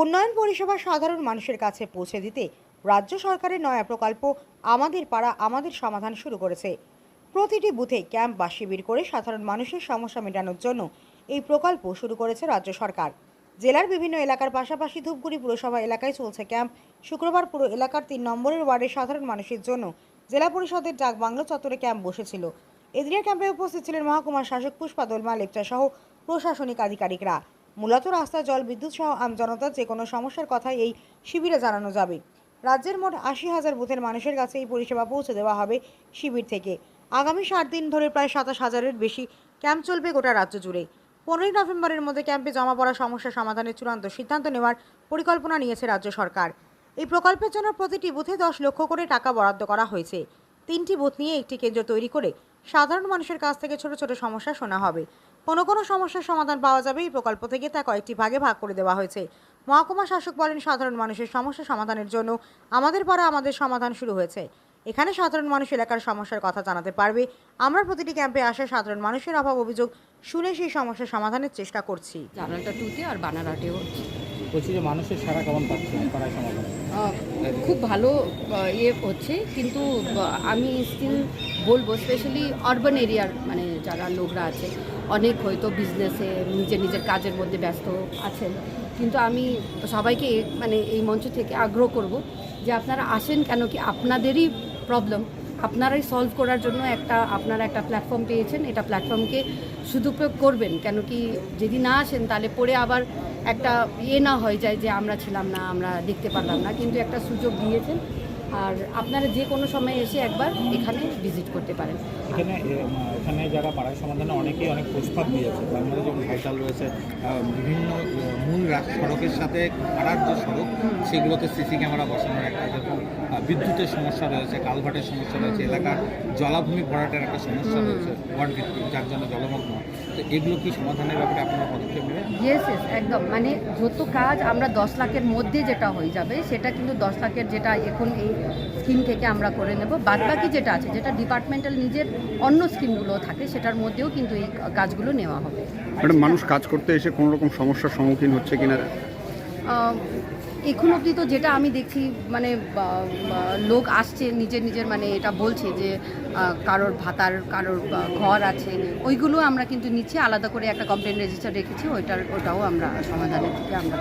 উন্নয়ন পরিষেবা সাধারণ মানুষের কাছে পৌঁছে দিতে রাজ্য সরকারের নয়া প্রকল্প আমাদের পাড়া, আমাদের সমাধান শুরু করেছে। প্রতিটি বুথে ক্যাম্প বা শিবির করে সাধারণ মানুষের সমস্যা মেটানোর জন্য এই প্রকল্প শুরু করেছে রাজ্য সরকার। জেলার বিভিন্ন এলাকার পাশাপাশি ধূপগুড়ি পুরসভা এলাকায় চলছে ক্যাম্প। শুক্রবার পুরো এলাকার তিন নম্বরের ওয়ার্ডের সাধারণ মানুষের জন্য জেলা পরিষদের ডাক বাংলো চত্বরে ক্যাম্প বসেছিল। এদিনের ক্যাম্পে উপস্থিত ছিলেন মহকুমার শাসক পুষ্পা দোলমা লেপচা সহ প্রশাসনিক আধিকারিকরা। মূলত রাস্তা জল, বিদ্যুৎ সহ আমজনতার যে কোনো সমস্যার কথাই এই শিবিরে জানানো যাবে। রাজ্যের মোট আশি হাজার বুথের মানুষের কাছে এই পরিষেবা পৌঁছে দেওয়া হবে শিবির থেকে। আগামী সাত দিন ধরে প্রায় সাতাশ হাজারের বেশি ক্যাম্প চলবে গোটা রাজ্য জুড়ে। পনেরোই নভেম্বরের মধ্যে ক্যাম্পে জমা পড়া সমস্যা সমাধানের চূড়ান্ত সিদ্ধান্ত নেওয়ার পরিকল্পনা নিয়েছে রাজ্য সরকার। এই প্রকল্পের জন্য প্রতিটি বুথে দশ লক্ষ করে টাকা বরাদ্দ করা হয়েছে। তিনটি বুথ নিয়ে একটি কেন্দ্র তৈরি করে সাধারণ মানুষের কাছ থেকে ছোট ছোট সমস্যা শোনা হবে। কোনো কোনো সমস্যার সমাধান পাওয়া যাবে এই প্রকল্প থেকে, তা কয়েকটি ভাগে ভাগ করে দেওয়া হয়েছে। মহকুমা শাসক বলেন, সাধারণ মানুষের সমস্যা সমাধানের জন্য আমাদের পাড়া আমাদের সমাধান শুরু হয়েছে। এখানে সাধারণ মানুষ এলাকার সমস্যার কথা জানাতে পারবে। আমরা প্রতিটি ক্যাম্পে আসা সাধারণ মানুষের অভাব অভিযোগ শুনে সেই সমস্যার সমাধানের চেষ্টা করছি। জানালটা টুতে আর বানারহাটেও। বলছি যে মানুষের সারা কেমন পাচ্ছেন পাড়ায় খুব ভালো ইয়ে হচ্ছে, কিন্তু আমি স্টিল বলব স্পেশালি আরবান এরিয়ার মানে যারা লোকরা আছে, অনেক হয়তো বিজনেসে নিজের নিজের কাজের মধ্যে ব্যস্ত আছেন, কিন্তু আমি সবাইকে মানে এই মঞ্চ থেকে আগ্রহ করব যে আপনারা আসেন কেন কি আপনাদেরই প্রবলেম আপনারাই সলভ করার জন্য একটা, আপনারা একটা প্ল্যাটফর্ম পেয়েছেন। এটা প্ল্যাটফর্মকে সুদুপয়োগ করবেন কেন কি যদি না আসেন তাহলে পরে আবার একটা ইয়ে না হয়ে যায় যে আমরা ছিলাম না, আমরা দেখতে পারলাম না। কিন্তু একটা সুযোগ দিয়েছেন। আর আপনারা যে কোনো সময় এসে একবার এখানে ভিজিট করতে পারেন। এখানে এখানে যারা পাড়ায় সমাধানে অনেকেই অনেক প্রস্তাব দিয়েছে। তার মধ্যে যেমন ভাইটাল রয়েছে বিভিন্ন মূল সড়কের সাথে পাড়ার যে সড়ক, সেগুলোতে সিসি ক্যামেরা বসানোর একটা যেরকম বিদ্যুতের সমস্যা রয়েছে, কালভার্টের সমস্যা রয়েছে, এলাকার জলাভূমি ভরাটের একটা সমস্যা রয়েছে ওয়ার্ড ভিত্তিক, যার জন্য জলমগ্ন। এগুলো কি সমাধানের ব্যাপারে আপনারা পদক্ষেপ নেবেন? ইয়েস ইয়েস একদম। মানে যত কাজ আমরা দশ লাখের মধ্যে যেটা হয়ে যাবে সেটা কিন্তু দশ লাখের যেটা এখন এই স্কিম থেকে আমরা করে নেব। বাদ বাকি যেটা আছে যেটা ডিপার্টমেন্টাল নিজের অন্য স্কিমগুলো থাকে সেটার মধ্যেও কিন্তু এই কাজগুলো নেওয়া হবে। ম্যাডাম মানুষ কাজ করতে এসে কোনো রকম সমস্যার সম্মুখীন হচ্ছে কিনা? এখন অবধি তো যেটা আমি দেখছি মানে লোক আসছে, নিজের নিজের মানে এটা বলছে যে কারোর ভাতার, কারোর ঘর আছে, ওইগুলো আমরা কিন্তু নিচে আলাদা করে একটা কমপ্লেন রেজিস্টার রেখেছি, ওইটার, ওটাও আমরা সমাধানের দিকে আমরা